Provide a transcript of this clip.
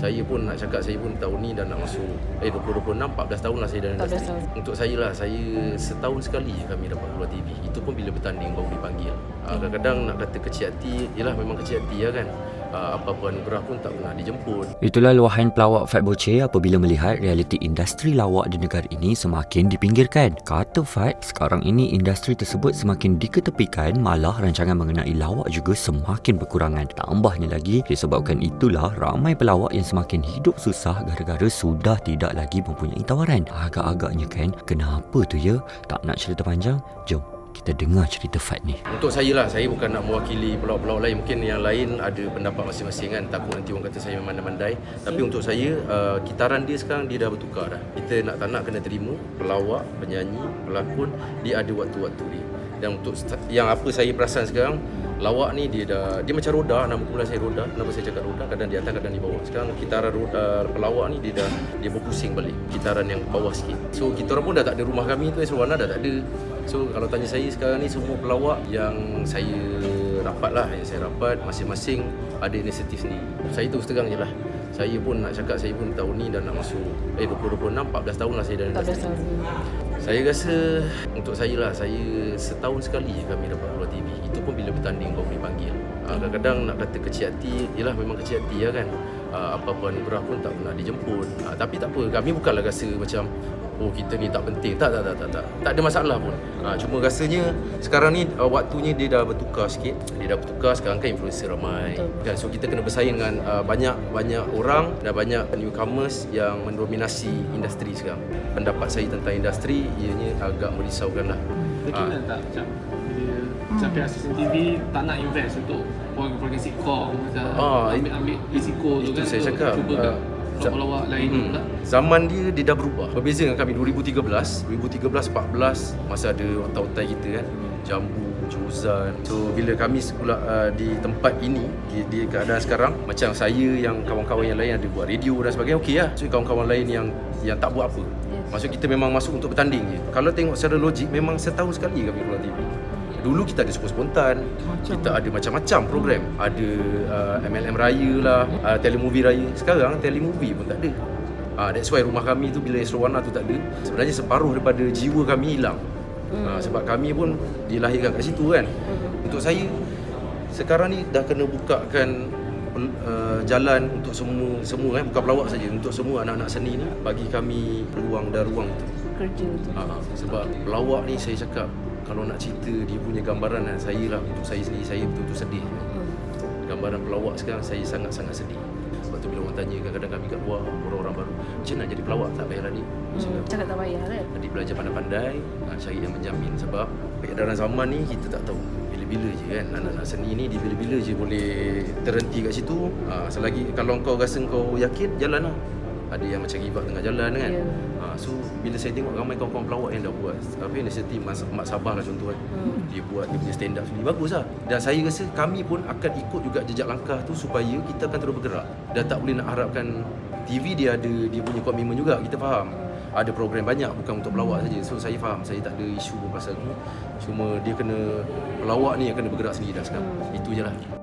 Saya pun nak cakap saya pun tahun ni dah nak masuk eh 2026 14 tahun lah saya dalam 14 industri. tahun. Untuk saya lah saya setahun sekali je kami dapat keluar TV. Itu pun bila bertanding baru dipanggil. Ah, kadang-kadang nak kata kecil hati, yalah memang kecil hati lah kan. Ah, apa-apa anugerah pun tak pernah dijemput. Itulah luahan pelawak Fat Boche apabila melihat realiti industri lawak di negara ini semakin dipinggirkan. Kata Fat, sekarang ini industri tersebut semakin diketepikan malah rancangan mengenai lawak juga semakin berkurangan. Tambahnya lagi, disebabkan itulah ramai pelawak yang semakin hidup susah gara-gara sudah tidak lagi mempunyai tawaran. Agak-agaknya kan, kenapa tu ya? Tak nak cerita panjang? Jom kita dengar cerita Fat ni. Untuk saya lah, saya bukan nak mewakili pelawak-pelawak lain. Mungkin yang lain ada pendapat masing-masing kan. Takut nanti orang kata saya memandai-mandai. Tapi untuk saya, uh, kitaran dia sekarang dia dah bertukar dah. Kita nak tak nak kena terima pelawak, penyanyi, pelakon, dia ada waktu-waktu dia. Dan untuk yang apa saya perasan sekarang, lawak ni dia dah dia macam roda nama kumpulan saya roda kenapa saya cakap roda kadang di atas kadang di bawah sekarang kitaran roda pelawak ni dia dah dia berpusing balik kitaran yang bawah sikit so kita orang pun dah tak ada rumah kami tu Esrawana dah tak ada so kalau tanya saya sekarang ni semua pelawak yang saya rapat lah yang saya rapat masing-masing ada inisiatif sendiri. Saya terus terang je lah. Saya pun nak cakap saya pun tahun ni dah nak masuk eh 2026 14 tahun lah saya dalam 14 industri tahun. saya rasa untuk saya lah saya setahun sekali je kami dapat keluar TV itu pun bila bertanding baru dipanggil Ah, kadang-kadang nak kata kecil hati yalah memang kecil hati lah kan Ah, apa-apa anugerah pun tak pernah dijemput. Ah, tapi tak apa kami bukanlah rasa macam oh kita ni tak penting. Tak tak tak tak tak, tak ada masalah pun. Ah, cuma rasanya sekarang ni ah, waktunya dia dah bertukar sikit. Dia dah bertukar sekarang kan influencer ramai. Betul. kan so kita kena bersaing dengan uh, banyak banyak orang dan banyak newcomers yang mendominasi industri sekarang. Pendapat saya tentang industri ianya agak merisaukan lah Betul Ah. tak? Macam bila macam pihak stesen TV tak nak invest untuk program-program sitcom macam Ah, ambil ambil risiko tu itu kan saya untuk cakap, cuba ah, kat pelawak lain Hmm. pula. Zaman dia dia dah berubah. Berbeza dengan kami 2013, 2013 14 masa ada otak-otak kita kan. Jambu, Jozan. So bila kami pula uh, di tempat ini di, di keadaan sekarang macam saya yang kawan-kawan yang lain ada buat radio dan sebagainya okey lah. So kawan-kawan lain yang yang tak buat apa. Yes. Maksud kita memang masuk untuk bertanding je. Kalau tengok secara logik memang setahun sekali kami keluar TV. Dulu kita ada Super Spontan, kita ada macam-macam program. Ada uh, MLM Raya lah, uh, Telemovie Raya. Sekarang Telemovie pun tak ada. Ah, that's why rumah kami tu bila Esrowana tu tak ada, sebenarnya separuh daripada jiwa kami hilang. Ah, sebab kami pun dilahirkan kat situ kan. Untuk saya sekarang ni dah kena bukakan uh, jalan untuk semua semua kan bukan pelawak saja untuk semua anak-anak seni ni bagi kami peluang dan ruang tu. Kerja tu. Ha, sebab pelawak ni saya cakap kalau nak cerita dia punya gambaran dan saya lah untuk saya sendiri saya betul-betul sedih. Hmm. Gambaran pelawak sekarang saya sangat-sangat sedih. Sebab tu bila orang tanya kadang-kadang kami kat luar orang-orang baru macam nak jadi pelawak tak payah. Saya Hmm. cakap, Cakap tak payah kan? Adik belajar pandai-pandai ha, Cari yang menjamin Sebab Peredaran zaman ni Kita tak tahu Bila-bila je kan Anak-anak seni ni Dia bila-bila je boleh Terhenti kat situ ha, Selagi Kalau kau rasa kau yakin Jalan lah ada yang macam give up tengah jalan kan Ya. ha, So bila saya tengok ramai kawan-kawan pelawak yang dah buat Apa inisiatif Mak, Mak Sabah lah contoh kan Hmm. Dia buat dia punya stand up sendiri Bagus lah Dan saya rasa kami pun akan ikut juga jejak langkah tu Supaya kita akan terus bergerak Dan tak boleh nak harapkan TV dia ada Dia punya komitmen juga Kita faham ada program banyak bukan untuk pelawak saja. So saya faham, saya tak ada isu pun pasal tu. Cuma dia kena pelawak ni yang kena bergerak sendiri dah sekarang. Itu je lah.